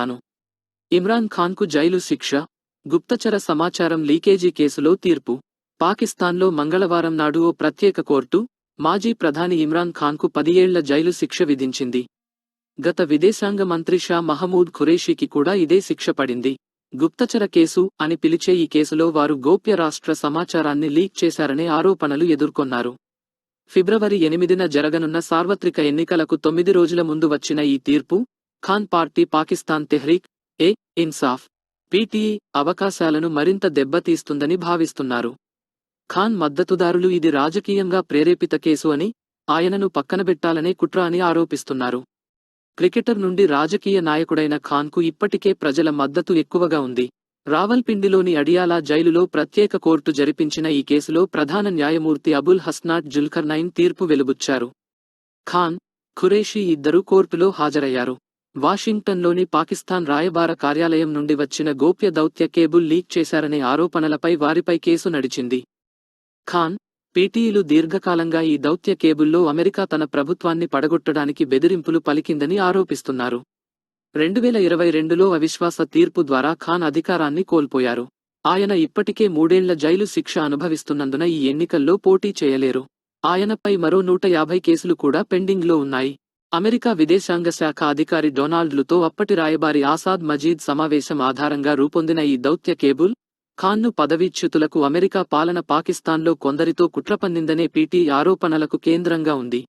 చేస్తాను. ఇమ్రాన్ ఖాన్కు జైలు శిక్ష గుప్తచర సమాచారం లీకేజీ కేసులో తీర్పు. పాకిస్తాన్లో మంగళవారం నాడు ఓ ప్రత్యేక కోర్టు మాజీ ప్రధాని ఇమ్రాన్ ఖాన్కు పదియేళ్ళ జైలు శిక్ష విధించింది. గత విదేశాంగ మంత్రి షా మహమూద్ ఖురేషీకి కూడా ఇదే శిక్ష పడింది. గుప్తచర కేసు అని పిలిచే ఈ కేసులో వారు గోప్య రాష్ట్ర సమాచారాన్ని లీక్ చేశారనే ఆరోపణలు ఎదుర్కొన్నారు. ఫిబ్రవరి ఎనిమిదిన జరగనున్న సార్వత్రిక ఎన్నికలకు తొమ్మిది రోజుల ముందు వచ్చిన ఈ తీర్పు ఖాన్ పార్టీ పాకిస్తాన్ తెహ్రీక్ ఏ ఇన్సాఫ్ పీటీఈ అవకాశాలను మరింత దెబ్బతీస్తుందని భావిస్తున్నారు. ఖాన్ మద్దతుదారులు ఇది రాజకీయంగా ప్రేరేపిత కేసు అని ఆయనను పక్కనబెట్టాలనే కుట్ర అని ఆరోపిస్తున్నారు. క్రికెటర్ నుండి రాజకీయ నాయకుడైన ఖాన్కు ఇప్పటికే ప్రజల మద్దతు ఎక్కువగా ఉంది. రావల్పిండిలోని అడియాలా జైలులో ప్రత్యేక కోర్టు జరిపించిన ఈ కేసులో ప్రధాన న్యాయమూర్తి అబుల్ హస్నాట్ జుల్కర్నైన్ తీర్పు వెలుబుచ్చారు. ఖాన్ ఖురేషీ ఇద్దరూ కోర్టులో హాజరయ్యారు. వాషింగ్టన్లోని పాకిస్తాన్ రాయబార కార్యాలయం నుండి వచ్చిన గోప్య దౌత్య కేబుల్ లీక్ చేశారనే ఆరోపణలపై వారిపై కేసు నడిచింది. ఖాన్ పీటీఈలు దీర్ఘకాలంగా ఈ దౌత్య కేబుల్లో అమెరికా తన ప్రభుత్వాన్ని పడగొట్టడానికి బెదిరింపులు పలికిందని ఆరోపిస్తున్నారు. రెండువేల ఇరవై రెండులో అవిశ్వాస తీర్పు ద్వారా ఖాన్ అధికారాన్ని కోల్పోయారు. ఆయన ఇప్పటికే మూడేళ్ళ జైలు శిక్ష అనుభవిస్తున్నందున ఈ ఎన్నికల్లో పోటీ చేయలేరు. ఆయనపై మరో నూట యాభై కేసులు కూడా పెండింగ్లో ఉన్నాయి. అమెరికా విదేశాంగ శాఖ అధికారి డొనాల్డ్లుతో అప్పటి రాయబారి ఆసాద్ మజీద్ సమావేశం ఆధారంగా రూపొందిన ఈ దౌత్య కేబుల్ ఖాన్ను పదవీచ్యుతులకు అమెరికా పాలన పాకిస్తాన్లో కొందరితో కుట్రపన్నిందనే పీటీ ఆరోపణలకు కేంద్రంగా ఉంది.